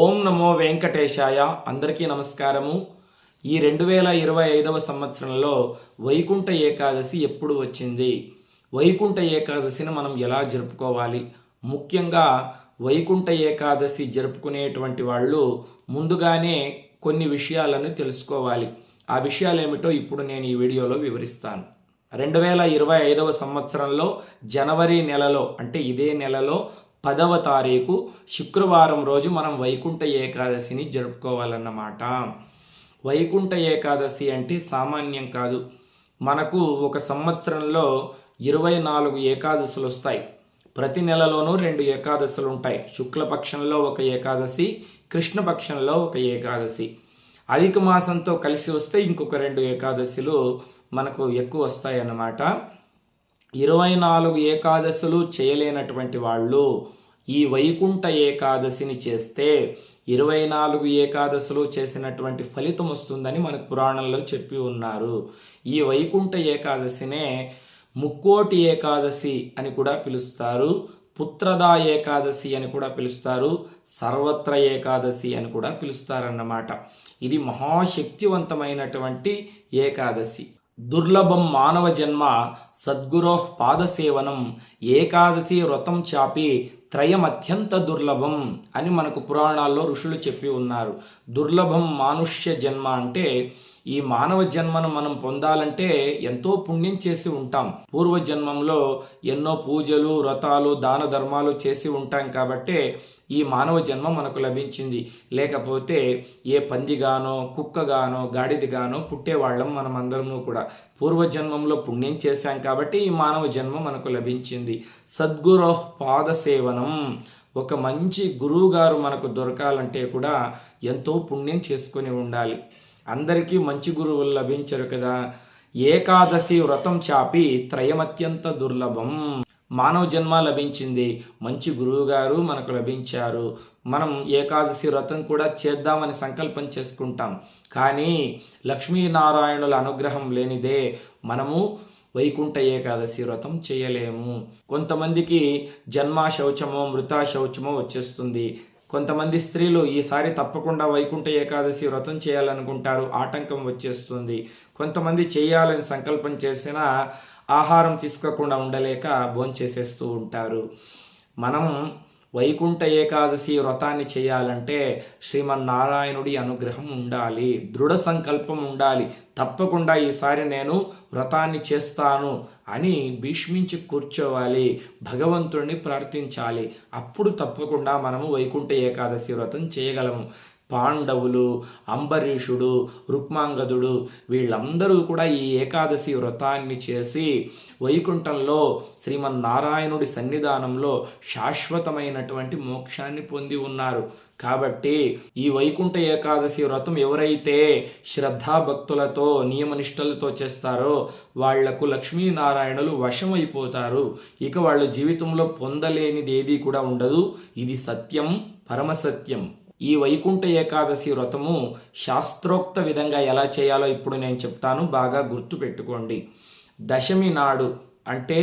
ఓం నమో వెంకటేశాయ. అందరికీ నమస్కారము. ఈ రెండు వేల ఇరవై ఐదవ సంవత్సరంలో వైకుంఠ ఏకాదశి ఎప్పుడు వచ్చింది? వైకుంఠ ఏకాదశిని మనం ఎలా జరుపుకోవాలి? ముఖ్యంగా వైకుంఠ ఏకాదశి జరుపుకునేటువంటి వాళ్ళు ముందుగానే కొన్ని విషయాలను తెలుసుకోవాలి. ఆ విషయాలు ఏమిటో ఇప్పుడు నేను ఈ వీడియోలో వివరిస్తాను. రెండు వేల ఇరవై ఐదవ సంవత్సరంలో జనవరి నెలలో అంటే ఇదే నెలలో పదవ తారీఖు శుక్రవారం రోజు మనం వైకుంఠ ఏకాదశిని జరుపుకోవాలన్నమాట. వైకుంఠ ఏకాదశి అంటే సామాన్యం కాదు. మనకు ఒక సంవత్సరంలో ఇరవై నాలుగు ఏకాదశులు వస్తాయి. ప్రతి నెలలోనూ రెండు ఏకాదశులు ఉంటాయి. శుక్లపక్షంలో ఒక ఏకాదశి కృష్ణపక్షంలో ఒక ఏకాదశి. అధిక మాసంతో కలిసి వస్తే ఇంకొక రెండు ఏకాదశులు మనకు ఎక్కువ వస్తాయి అన్నమాట ఇరవై నాలుగు ఏకాదశులు చేయలేనటువంటి వాళ్ళు ఈ వైకుంఠ ఏకాదశిని చేస్తే ఇరవై నాలుగు ఏకాదశులు చేసినటువంటి ఫలితం వస్తుందని మనకు పురాణంలో చెప్పి ఉన్నారు. ఈ వైకుంఠ ఏకాదశినే ముక్కోటి ఏకాదశి అని కూడా పిలుస్తారు. పుత్రదా ఏకాదశి అని కూడా పిలుస్తారు. సర్వత్ర ఏకాదశి అని కూడా పిలుస్తారన్నమాట. ఇది మహాశక్తివంతమైనటువంటి ఏకాదశి. దుర్లభం మానవ జన్మ సద్గురో పాదసేవనం. ఏకాదశి వ్రతం చాపి త్రయం అత్యంత దుర్లభం అని మనకు పురాణాల్లో ఋషులు చెప్పి ఉన్నారు. దుర్లభం మానుష్య జన్మ అంటే ఈ మానవ జన్మను మనం పొందాలంటే ఎంతో పుణ్యం చేసి ఉంటాం. పూర్వ జన్మంలో ఎన్నో పూజలు వ్రతాలు దాన ధర్మాలు చేసి ఉంటాం కాబట్టే ఈ మానవ జన్మ మనకు లభించింది. లేకపోతే ఏ పందిగానో కుక్కగానో గాడిదిగానో పుట్టేవాళ్ళం మనం అందరము కూడా పూర్వజన్మంలో పుణ్యం చేశాం కాబట్టి ఈ మానవ జన్మ మనకు లభించింది. సద్గురు పాదసేవనం ఒక మంచి గురువు గారు మనకు దొరకాలంటే కూడా ఎంతో పుణ్యం చేసుకొని ఉండాలి. అందరికీ మంచి గురువులు లభించరు కదా. ఏకాదశి వ్రతం చాపి త్రయమత్యంత దుర్లభం. మానవ జన్మ లభించింది. మంచి గురువు గారు మనకు లభించారు. మనం ఏకాదశి వ్రతం కూడా చేద్దామని సంకల్పం చేసుకుంటాం. కానీ లక్ష్మీనారాయణుల అనుగ్రహం లేనిదే మనము వైకుంఠ ఏకాదశి వ్రతం చేయలేము. కొంతమందికి జన్మ శౌచమో మృతా శౌచమో వచ్చేస్తుంది. కొంతమంది స్త్రీలు ఈసారి తప్పకుండా వైకుంఠ ఏకాదశి వ్రతం చేయాలనుకుంటారు ఆటంకం వచ్చేస్తుంది. కొంతమంది చేయాలని సంకల్పం చేసినా ఆహారం తీసుకోకుండా ఉండలేక భోంచేసేస్తూ ఉంటారు. మనం వైకుంఠ ఏకాదశి వ్రతాన్ని చేయాలంటే శ్రీమన్నారాయణుడి అనుగ్రహం ఉండాలి దృఢ సంకల్పం ఉండాలి. తప్పకుండా ఈసారి నేను వ్రతాన్ని చేస్తాను అని భీష్మించి కూర్చోవాలి భగవంతుడిని ప్రార్థించాలి. అప్పుడు తప్పకుండా మనము వైకుంఠ ఏకాదశి వ్రతం చేయగలము. పాండవులు అంబరీషుడు రుక్మాంగదుడు వీళ్ళందరూ కూడా ఈ ఏకాదశి వ్రతాన్ని చేసి వైకుంఠంలో శ్రీమన్నారాయణుడి సన్నిధానంలో శాశ్వతమైనటువంటి మోక్షాన్ని పొంది ఉన్నారు. కాబట్టి ఈ వైకుంఠ ఏకాదశి వ్రతం ఎవరైతే శ్రద్ధాభక్తులతో నియమనిష్టలతో చేస్తారో వాళ్ళకు లక్ష్మీనారాయణులు వశమైపోతారు. ఇక వాళ్ళ జీవితంలో పొందలేనిది ఏదీ కూడా ఉండదు. ఇది సత్యం పరమసత్యం ఈ వైకుంఠ ఏకాదశి వ్రతము శాస్త్రోక్త విధంగా ఎలా చేయాలో ఇప్పుడు నేను చెప్తాను. బాగా గుర్తుపెట్టుకోండి దశమి నాడు అంటే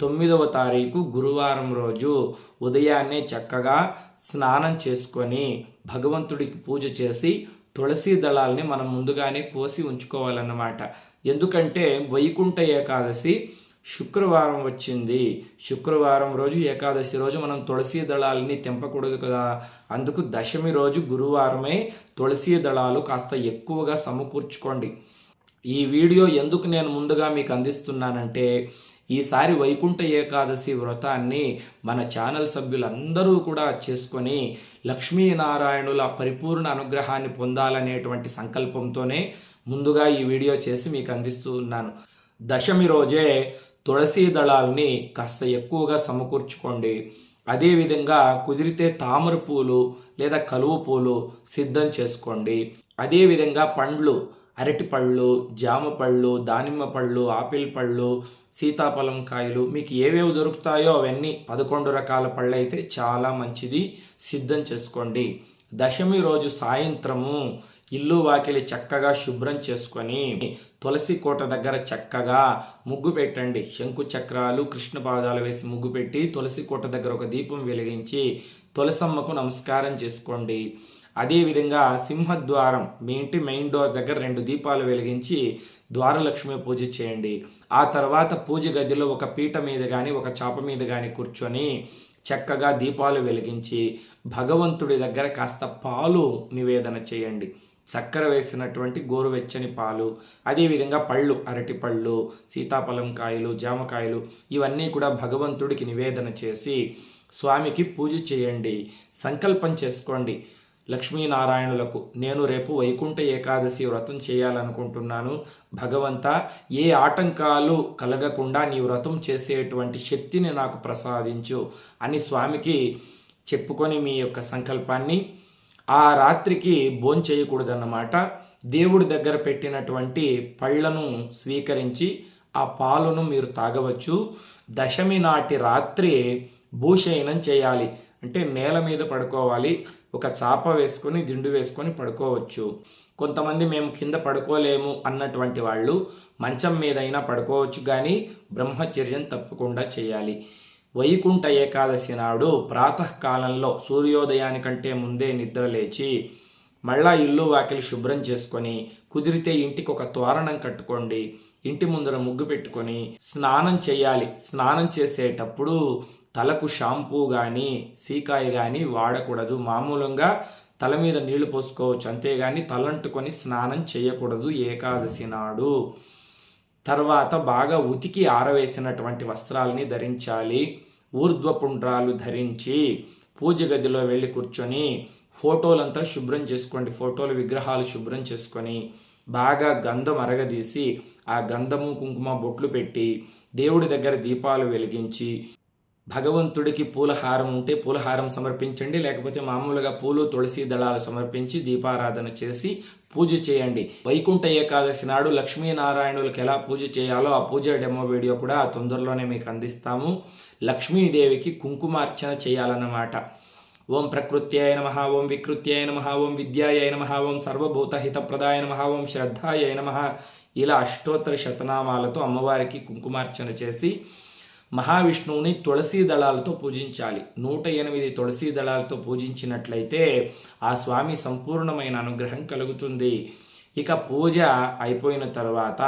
తొమ్మిదవ తారీఖు గురువారం రోజు ఉదయాన్నే చక్కగా స్నానం చేసుకొని భగవంతుడికి పూజ చేసి తులసి దళాల్ని మనం ముందుగానే కోసి ఉంచుకోవాలన్నమాట. ఎందుకంటే వైకుంఠ ఏకాదశి శుక్రవారం వచ్చింది. శుక్రవారం రోజు ఏకాదశి రోజు మనం తులసి దళాలని తెంపకూడదు కదా. అందుకు దశమి రోజు గురువారమే తులసి దళాలు కాస్త ఎక్కువగా సమకూర్చుకోండి. ఈ వీడియో ఎందుకు నేను ముందుగా మీకు అందిస్తున్నానంటే ఈసారి వైకుంఠ ఏకాదశి వ్రతాన్ని మన ఛానల్ సభ్యులందరూ కూడా చేసుకొని లక్ష్మీనారాయణుల పరిపూర్ణ అనుగ్రహాన్ని పొందాలనేటువంటి సంకల్పంతోనే ముందుగా ఈ వీడియో చేసి మీకు అందిస్తూ ఉన్నాను దశమి రోజే తులసి దళాలని కాస్త ఎక్కువగా సమకూర్చుకోండి. అదేవిధంగా కుదిరితే తామర పూలు లేదా కలువ పూలు సిద్ధం చేసుకోండి. అదేవిధంగా పండ్లు అరటి పళ్ళు జామ పళ్ళు దానిమ్మ పళ్ళు ఆపిల్ పళ్ళు సీతాఫలం కాయలు మీకు ఏవేవి దొరుకుతాయో అవన్నీ పదకొండు రకాల పళ్ళు అయితే చాలా మంచిది. సిద్ధం చేసుకోండి. దశమి రోజు సాయంత్రము ఇల్లు వాకిలి చక్కగా శుభ్రం చేసుకొని తులసి కోట దగ్గర చక్కగా ముగ్గు పెట్టండి. శంకు చక్రాలు కృష్ణ పాదాలు వేసి ముగ్గు పెట్టి తులసి కోట దగ్గర ఒక దీపం వెలిగించి తులసమ్మకు నమస్కారం చేసుకోండి. అదేవిధంగా సింహద్వారం మీ ఇంటి మెయిన్ డోర్ దగ్గర రెండు దీపాలు వెలిగించి ద్వారలక్ష్మి పూజ చేయండి. ఆ తర్వాత పూజ గదిలో ఒక పీట మీద కానీ ఒక చాప మీద కానీ కూర్చొని చక్కగా దీపాలు వెలిగించి భగవంతుడి దగ్గర కాస్త పాలు నివేదన చేయండి. చక్కెర వేసినటువంటి గోరువెచ్చని పాలు అదేవిధంగా పళ్ళు అరటి పళ్ళు సీతాఫలం కాయలు జామకాయలు ఇవన్నీ కూడా భగవంతుడికి నివేదన చేసి స్వామికి పూజ చేయండి. సంకల్పం చేసుకోండి. లక్ష్మీనారాయణులకు నేను రేపు వైకుంఠ ఏకాదశి వ్రతం చేయాలనుకుంటున్నాను. భగవంత ఏ ఆటంకాలు కలగకుండా నీ వ్రతం చేసేటువంటి శక్తిని నాకు ప్రసాదించు అని స్వామికి చెప్పుకొని మీ యొక్క సంకల్పాన్ని ఆ రాత్రికి భోంచేయకూడదన్నమాట దేవుడి దగ్గర పెట్టినటువంటి పళ్ళను స్వీకరించి ఆ పాలును మీరు తాగవచ్చు. దశమి నాటి రాత్రి భూషయనం చేయాలి. అంటే నేల మీద పడుకోవాలి. ఒక చాప వేసుకొని దిండు వేసుకొని పడుకోవచ్చు. కొంతమంది మేము కింద పడుకోలేము అన్నటువంటి వాళ్ళు మంచం మీదైనా పడుకోవచ్చు. కానీ బ్రహ్మచర్యం తప్పకుండా చేయాలి. వైకుంఠ ఏకాదశి నాడు ప్రాతకాలంలో సూర్యోదయానికంటే ముందే నిద్ర లేచి మళ్ళా ఇల్లు వాకిలి శుభ్రం చేసుకొని కుదిరితే ఇంటికి ఒక తోరణం కట్టుకోండి. ఇంటి ముందర ముగ్గు పెట్టుకొని స్నానం చేయాలి. స్నానం చేసేటప్పుడు తలకు షాంపూ కానీ సీకాయ కానీ వాడకూడదు. మామూలుగా తల మీద నీళ్ళు పోసుకోవచ్చు. అంతేగాని తలంటుకొని స్నానం చేయకూడదు. ఏకాదశి నాడు తర్వాత బాగా ఉతికి ఆరవేసినటువంటి వస్త్రాలని ధరించాలి. ఊర్ధ్వపుండ్రాలు ధరించి పూజ గదిలో వెళ్ళి కూర్చొని ఫోటోలంతా శుభ్రం చేసుకోండి. ఫోటోలు విగ్రహాలు శుభ్రం చేసుకొని బాగా గంధం అరగదీసి ఆ గంధము కుంకుమ బొట్లు పెట్టి దేవుడి దగ్గర దీపాలు వెలిగించి భగవంతుడికి పూలహారం ఉంటే పూలహారం సమర్పించండి లేకపోతే మామూలుగా పూలు తులసి దళాలు సమర్పించి దీపారాధన చేసి పూజ చేయండి. వైకుంఠ ఏకాదశి నాడు లక్ష్మీనారాయణులకు ఎలా పూజ చేయాలో ఆ పూజ డెమో వీడియో కూడా ఆ తొందరలోనే మీకు అందిస్తాము. లక్ష్మీదేవికి కుంకుమార్చన చేయాలన్నమాట. ఓం ప్రకృత్యాయ నమ ఓం వికృత్యాయ నమ ఓం విద్యాయ నమ ఓం సర్వభూతహితప్రదాయ నమ ఓం శ్రద్ధాయ నమ ఇలా అష్టోత్తర శతనామాలతో అమ్మవారికి కుంకుమార్చన చేసి మహావిష్ణువుని తులసీ దళాలతో పూజించాలి. నూట ఎనిమిది తులసీ దళాలతో పూజించినట్లయితే ఆ స్వామి సంపూర్ణమైన అనుగ్రహం కలుగుతుంది. ఇక పూజ అయిపోయిన తర్వాత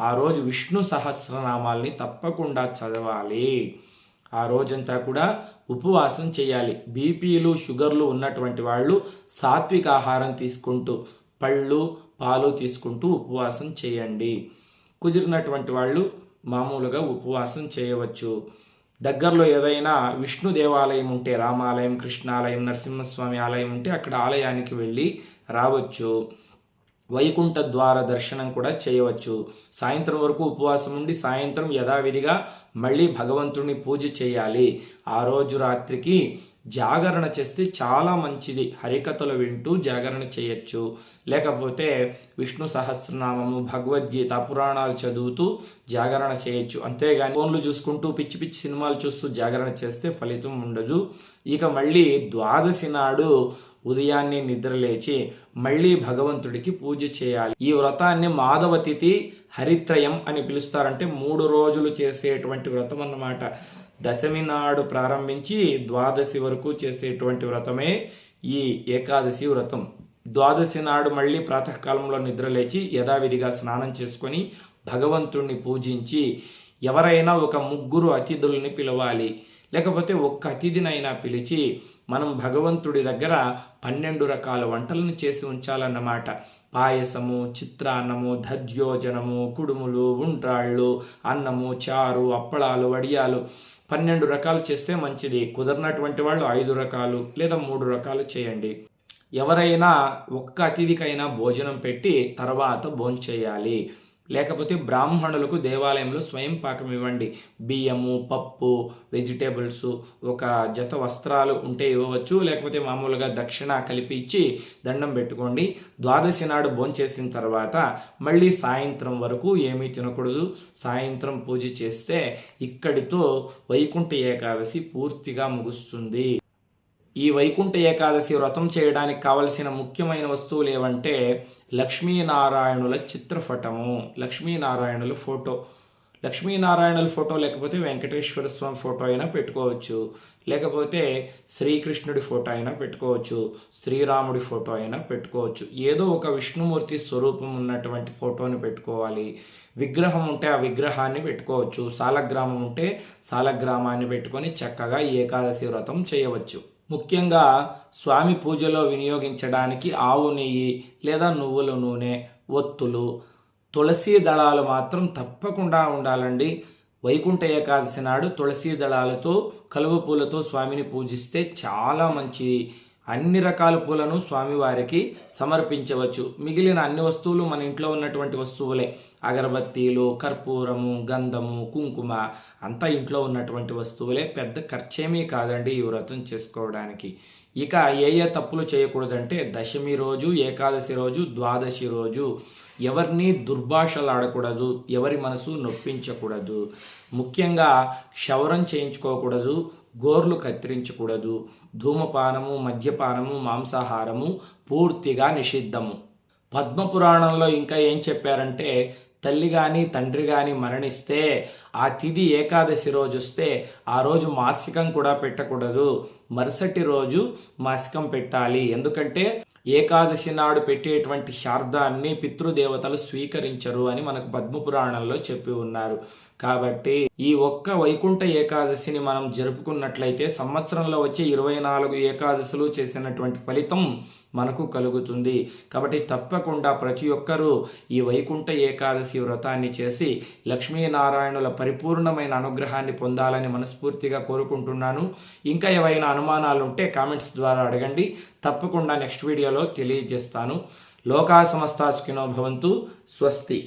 ఆ రోజు విష్ణు సహస్రనామాల్ని తప్పకుండా చదవాలి. ఆ రోజంతా కూడా ఉపవాసం చేయాలి. బీపీలు షుగర్లు ఉన్నటువంటి వాళ్ళు సాత్విక ఆహారం తీసుకుంటూ పళ్ళు పాలు తీసుకుంటూ ఉపవాసం చేయండి. కుదిరినటువంటి వాళ్ళు మామూలుగా ఉపవాసం చేయవచ్చు. దగ్గరలో ఏదైనా విష్ణు దేవాలయం ఉంటే రామాలయం కృష్ణాలయం నరసింహస్వామి ఆలయం ఉంటే అక్కడ ఆలయానికి వెళ్ళి రావచ్చు. వైకుంఠ ద్వార దర్శనం కూడా చేయవచ్చు. సాయంత్రం వరకు ఉపవాసం ఉండి సాయంత్రం యథావిధిగా మళ్ళీ భగవంతుడిని పూజ చేయాలి. ఆ రోజు రాత్రికి జాగరణ చేస్తే చాలా మంచిది. హరికథలు వింటూ జాగరణ చేయొచ్చు. లేకపోతే విష్ణు సహస్రనామము భగవద్గీత పురాణాలు చదువుతూ జాగరణ చేయొచ్చు. అంతేగాని ఫోన్లు చూసుకుంటూ పిచ్చి పిచ్చి సినిమాలు చూస్తూ జాగరణ చేస్తే ఫలితం ఉండదు. ఇక మళ్ళీ ద్వాదశి నాడు ఉదయాన్నే నిద్రలేచి మళ్ళీ భగవంతుడికి పూజ చేయాలి. ఈ వ్రతాన్ని మాధవ తిథి హరిత్రయం అని పిలుస్తారంటే మూడు రోజులు చేసేటువంటి వ్రతం అన్నమాట. దశమి నాడు ప్రారంభించి ద్వాదశి వరకు చేసేటువంటి వ్రతమే ఈ ఏకాదశి వ్రతం. ద్వాదశి నాడు మళ్ళీ ప్రాతకాలంలో నిద్రలేచి యథావిధిగా స్నానం చేసుకొని భగవంతుణ్ణి పూజించి ఎవరైనా ఒక ముగ్గురు అతిథుల్ని పిలవాలి. లేకపోతే ఒక్క అతిథినైనా పిలిచి మనం భగవంతుడి దగ్గర పన్నెండు రకాల వంటలను చేసి ఉంచాలన్నమాట. పాయసము చిత్రాన్నము దధ్యోజనము కుడుములు ఉండ్రాళ్ళు అన్నము చారు అప్పళాలు వడియాలు పన్నెండు రకాలు చేస్తే మంచిది. కుదరినటువంటి వాళ్ళు ఐదు రకాలు లేదా మూడు రకాలు చేయండి. ఎవరైనా ఒక్క అతిథికైనా భోజనం పెట్టి తర్వాత భోంచేయాలి. లేకపోతే బ్రాహ్మణులకు దేవాలయంలో స్వయం పాకం ఇవ్వండి. బియ్యము పప్పు వెజిటేబుల్స్ ఒక జత వస్త్రాలు ఉంటే ఇవ్వవచ్చు. లేకపోతే మామూలుగా దక్షిణ కలిపి ఇచ్చి దండం పెట్టుకోండి. ద్వాదశి నాడు భోంచేసిన తర్వాత మళ్ళీ సాయంత్రం వరకు ఏమీ తినకూడదు. సాయంత్రం పూజ చేస్తే ఇక్కడితో వైకుంఠ ఏకాదశి పూర్తిగా ముగుస్తుంది. ఈ వైకుంఠ ఏకాదశి వ్రతం చేయడానికి కావలసిన ముఖ్యమైన వస్తువులు ఏవంటే లక్ష్మీనారాయణుల చిత్రపటము. లక్ష్మీనారాయణుల ఫోటో. లక్ష్మీనారాయణుల ఫోటో లేకపోతే వెంకటేశ్వర స్వామి ఫోటో అయినా పెట్టుకోవచ్చు. లేకపోతే శ్రీకృష్ణుడి ఫోటో అయినా పెట్టుకోవచ్చు. శ్రీరాముడి ఫోటో అయినా పెట్టుకోవచ్చు. ఏదో ఒక విష్ణుమూర్తి స్వరూపం ఉన్నటువంటి ఫోటోని పెట్టుకోవాలి. విగ్రహం ఉంటే ఆ విగ్రహాన్ని పెట్టుకోవచ్చు. సాలగ్రామం ఉంటే సాలగ్రామాన్ని పెట్టుకొని చక్కగా ఏకాదశి వ్రతం చేయవచ్చు. ముఖ్యంగా స్వామి పూజలో వినియోగించడానికి ఆవు నెయ్యి లేదా నువ్వుల నూనె ఒత్తులు తులసి దళాలు మాత్రం తప్పకుండా ఉండాలండి. వైకుంఠ ఏకాదశి నాడు తులసి దళాలతో కలువ పూలతో స్వామిని పూజిస్తే చాలా మంచి అన్ని రకాల పూలను స్వామివారికి సమర్పించవచ్చు. మిగిలిన అన్ని వస్తువులు మన ఇంట్లో ఉన్నటువంటి వస్తువులే. అగరబత్తీలు కర్పూరము గంధము కుంకుమ అంతా ఇంట్లో ఉన్నటువంటి వస్తువులే. పెద్ద ఖర్చేమీ కాదండి ఈ వ్రతం చేసుకోవడానికి. ఇక ఏ ఏ తప్పులు చేయకూడదంటే దశమి రోజు ఏకాదశి రోజు ద్వాదశి రోజు ఎవరిని దుర్భాషలు ఆడకూడదు ఎవరి మనసు నొప్పించకూడదు. ముఖ్యంగా క్షవరం చేయించుకోకూడదు గోర్లు కత్తిరించకూడదు. ధూమపానము మద్యపానము మాంసాహారము పూర్తిగా నిషిద్ధము. పద్మపురాణంలో ఇంకా ఏం చెప్పారంటే తల్లి కానీ తండ్రి కానీ మరణిస్తే ఆ తిథి ఏకాదశి రోజు వస్తే ఆ రోజు మాసికం కూడా పెట్టకూడదు. మరుసటి రోజు మాసికం పెట్టాలి. ఎందుకంటే ఏకాదశి నాడు పెట్టేటువంటి శార్దాన్ని పితృదేవతలు స్వీకరించరు అని మనకు పద్మపురాణంలో చెప్పి ఉన్నారు. కాబట్టి ఈ ఒక్క వైకుంఠ ఏకాదశిని మనం జరుపుకున్నట్లయితే సంవత్సరంలో వచ్చే ఇరవై నాలుగు ఏకాదశులు చేసినటువంటి ఫలితం మనకు కలుగుతుంది. కాబట్టి తప్పకుండా ప్రతి ఒక్కరూ ఈ వైకుంఠ ఏకాదశి వ్రతాన్ని చేసి లక్ష్మీనారాయణుల పరిపూర్ణమైన అనుగ్రహాన్ని పొందాలని మనస్ఫూర్తిగా కోరుకుంటున్నాను. ఇంకా ఏవైనా అనుమానాలు ఉంటే కామెంట్స్ ద్వారా అడగండి. తప్పకుండా నెక్స్ట్ వీడియోలో తెలియజేస్తాను. లోకా సమస్తాసుకినో భవంతు. స్వస్తి.